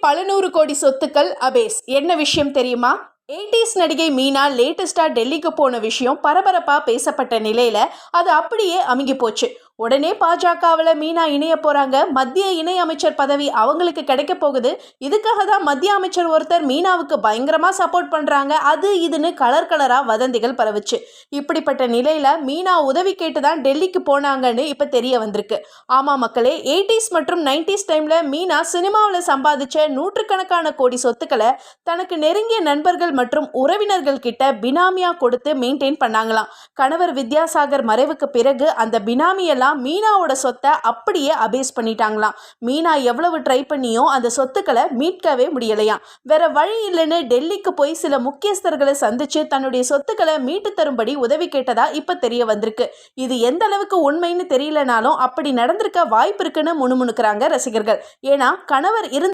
பல நூறு கோடி சொத்துக்கள் அபேஸ். என்ன விஷயம் தெரியுமா? 80s நடிகை மீனா லேட்டஸ்டா டெல்லிக்கு போன விஷயம் பரபரப்பா பேசப்பட்ட நிலையில அது அப்படியே அமுங்கி போச்சு. உடனே பாஜகவில் மீனா இணைய போகிறாங்க மத்திய இணை அமைச்சர் பதவி அவங்களுக்கு கிடைக்க போகுது. இதுக்காக தான் மத்திய அமைச்சர் ஒருத்தர் மீனாவுக்கு பயங்கரமாக சப்போர்ட் பண்ணுறாங்க அது இதுன்னு கலர் கலராக வதந்திகள் பரவுச்சு. இப்படிப்பட்ட நிலையில் மீனா உதவி கேட்டு தான் டெல்லிக்கு போனாங்கன்னு இப்போ தெரிய வந்திருக்கு. ஆமாம் மக்களே 80s மற்றும் நைன்டிஸ் டைமில் மீனா சினிமாவில் சம்பாதிச்ச நூற்றுக்கணக்கான கோடி சொத்துக்களை தனக்கு நெருங்கிய நண்பர்கள் மற்றும் உறவினர்கள் கிட்ட பினாமியாக கொடுத்து மெயின்டைன் பண்ணாங்களாம். கணவர் வித்யாசாகர் மறைவுக்கு பிறகு அந்த பினாமியெல்லாம் மீனாவோட சொத்தை அப்படியே அபேஸ் பண்ணிட்டாங்களாம். மீனா எவ்வளவு ட்ரை பண்ணியோ அந்த சொத்துக்களை மீட்கவே முடியலையாம். வேற வழி இல்லைன்னு டெல்லிக்கு போய் சில முக்கியஸ்தர்களை சந்திச்சு தன்னுடைய சொத்துக்களை மீட்டு தரும்படி உதவி கேட்டதா இப்ப தெரிய வந்திருக்கு. இது எந்த அளவுக்கு உண்மைன்னு தெரியலனாலும் அப்படி நடந்திருக்க வாய்ப்பு இருக்குன்னு முணுமுணுக்கிறாங்க ரசிகர்கள். ஏன்னா கணவர் இருந்த